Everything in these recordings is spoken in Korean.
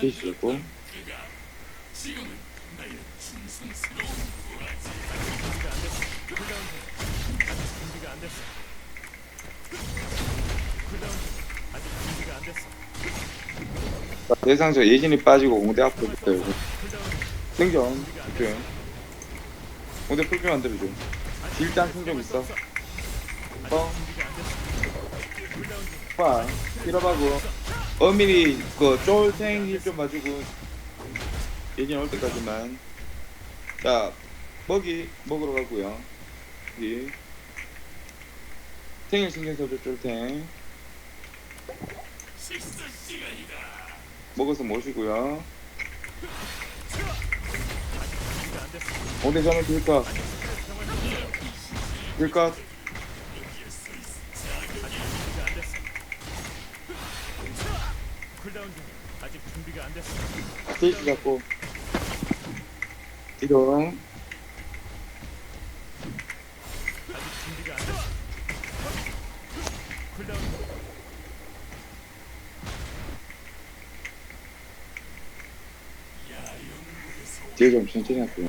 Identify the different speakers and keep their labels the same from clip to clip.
Speaker 1: 뒤지고. 대상자 예진이 빠지고 공대 앞으로 붙어요. 생존 오케이. 공대 풀피 만들어줘. 일단 생존 있어? 어? 봐. 힐업하고 어미리 그 쫄생 힐좀 봐주고 예진 올 때까지만. 자 먹이 먹으러 가고요. 여기 생일 신경 써줘 쫄탱. 먹어서 모시고요. 오대 저는 들까? 들까?
Speaker 2: 아직.
Speaker 1: 스테이지 잡고 이동
Speaker 2: 아직 준비가.
Speaker 1: 뒤에 좀 천천히 할게요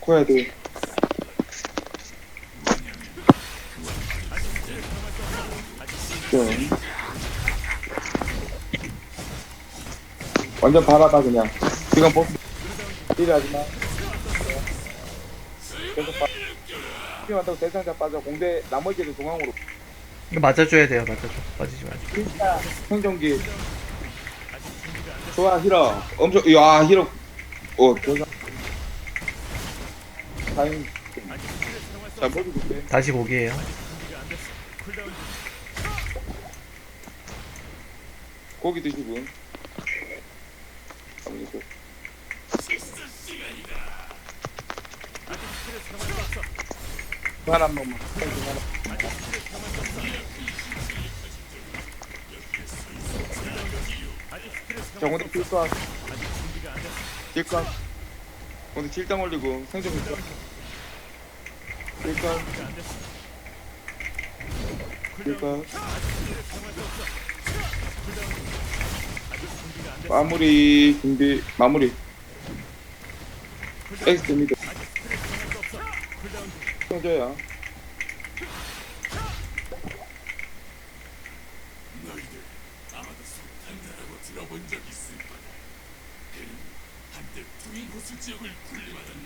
Speaker 1: 코야드 좀. 완전 바라다 그냥. 지금 보딜 하지 마. 계속 빠 필요하다고 대상자 빠져. 공대 나머지는 중앙으로.
Speaker 3: 이거 맞아줘야 돼요. 맞아줘. 빠지지 말고.
Speaker 1: 진짜 생존기. 좋아 히러 엄청 야 히러 어 대상. 다행 자 머리 볼게.
Speaker 3: 다시 보기에요.
Speaker 1: 고기 드시고 가만있어
Speaker 2: 아직 스트레스 남을 수 없어.
Speaker 1: 하나. 한 번만 자 오늘
Speaker 2: 됐어.
Speaker 1: 필까 오늘 칠당 올리고 생존 필까 필까
Speaker 2: 준비가 안 됐어.
Speaker 1: 필까
Speaker 2: 스트레스 남을 수 없어. 쿨다운 중. 아직 준비가 안 됐어.
Speaker 1: 마무리 준비 마무리. 엑스 미드. 해줘요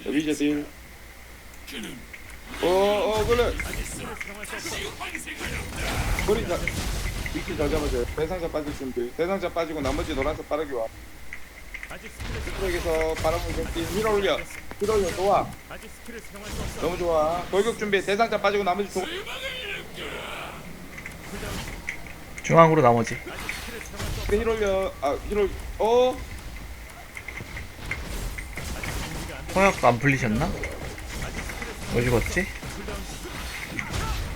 Speaker 1: 여기제 딜. 어어 그래. 머리 자 위치 잘 잡아줘요 대상자 빠질 준비. 대상자 빠지고 나머지 노란색 빠르게 와. 트랙에서 바람을 걷기 힐 올려. 힐 올려. 좋아. 너무 좋아. 돌격 준비. 대상자 빠지고 나머지 조...
Speaker 3: 중앙으로 나머지.
Speaker 1: 힐 올려. 아 힐 올려 어?
Speaker 3: 통역 안 풀리셨나? 뭐 죽었지?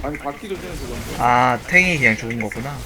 Speaker 1: 아니 바퀴도 주는 그건데
Speaker 3: 아 탱이 그냥 죽은 거구나.